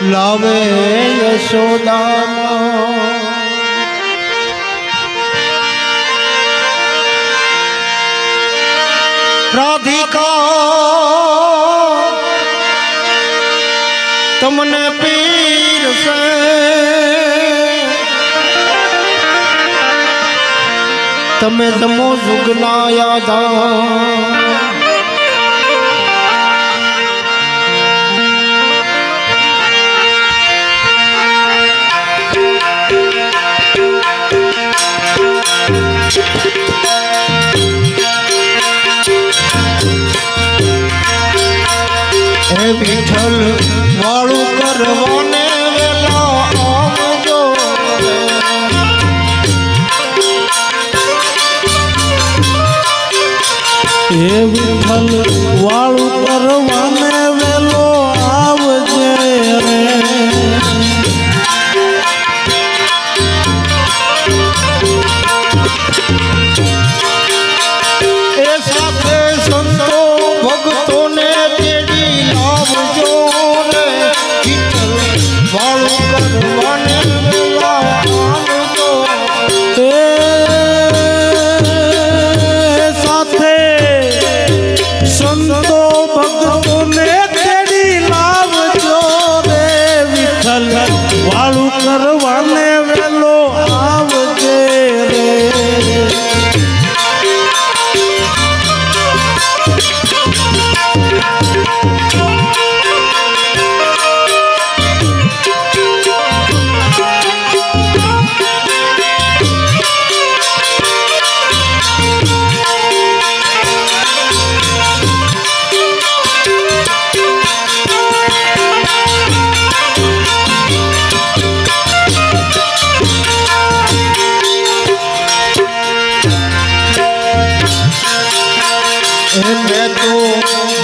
લાવે યશોદામાં રાધિકા તમને પીર સે તમે જમો જુગના યાદા.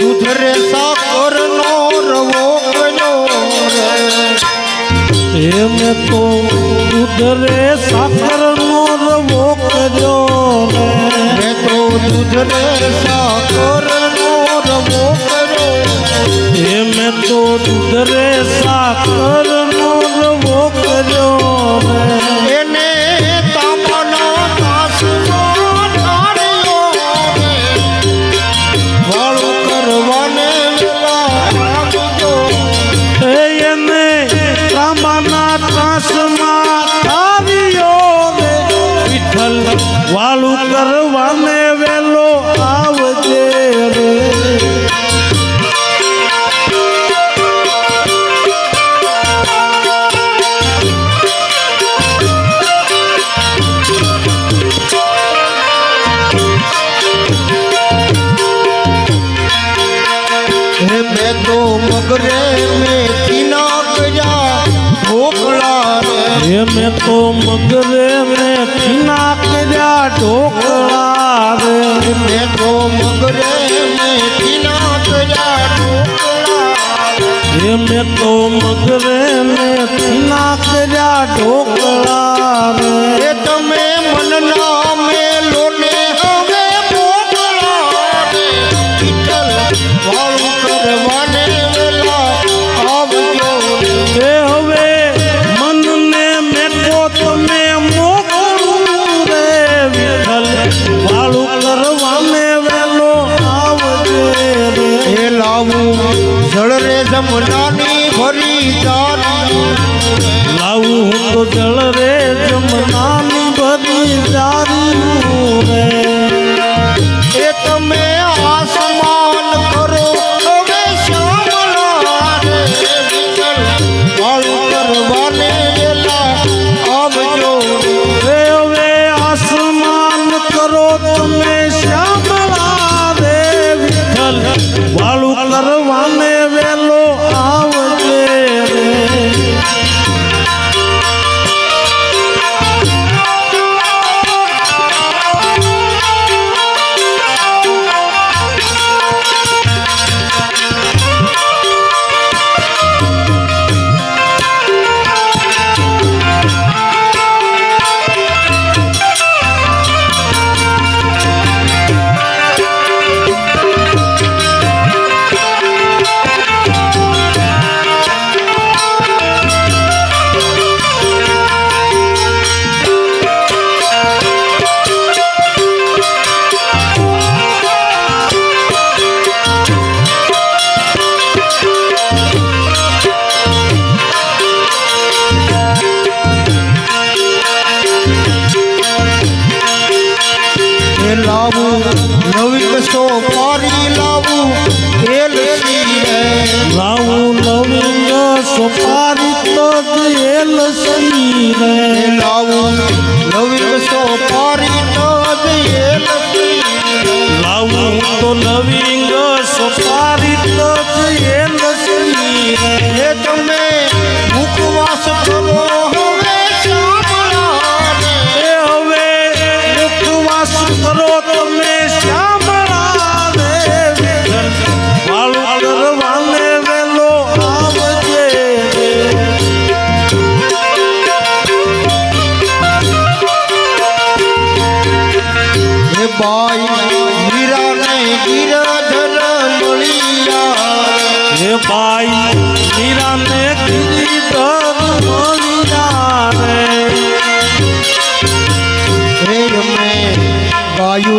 દૂધ રે સાકર નો રવો કર્યો રે. એમ તો ઉધરે સાકર નો રવો કર્યો રે. મેં તો દૂધ રે સાકર નો રવો કર્યો એમ તો ઉધરે સાકર નો રવો કર્યો રે. વાળું કરવાને વેલો આવજે રે. મેં તો મગરે એમ તો મગરે ને ખીના કર્યા ઢોકળા રે મેં તો મગરે ના કર્યા ઢોકળા રે. એમ તો મગરે ને ખીના કર્યા ઢોકળા જમનાની ભરી જારી લાવું હું તો જળ રે જમનાની ભરી જારી રે એ તમે આસમાન કરો હવે શ્યામલા રે વિઠ્ઠલ વાળું કરવાને વેલા આવજો રે. રે હવે આસમાન કરો તમે શ્યામળા રે વિઠ્ઠલ વાળું કરવાને લાવું લવિંગ સોપારી તો જેલ સની રે લાવું લવિંગ સોપારી તો જેલ લાવું તો લવિંગ સોપારી તો જેલ સની રે તમે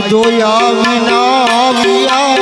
જોયા વિના આવ્યા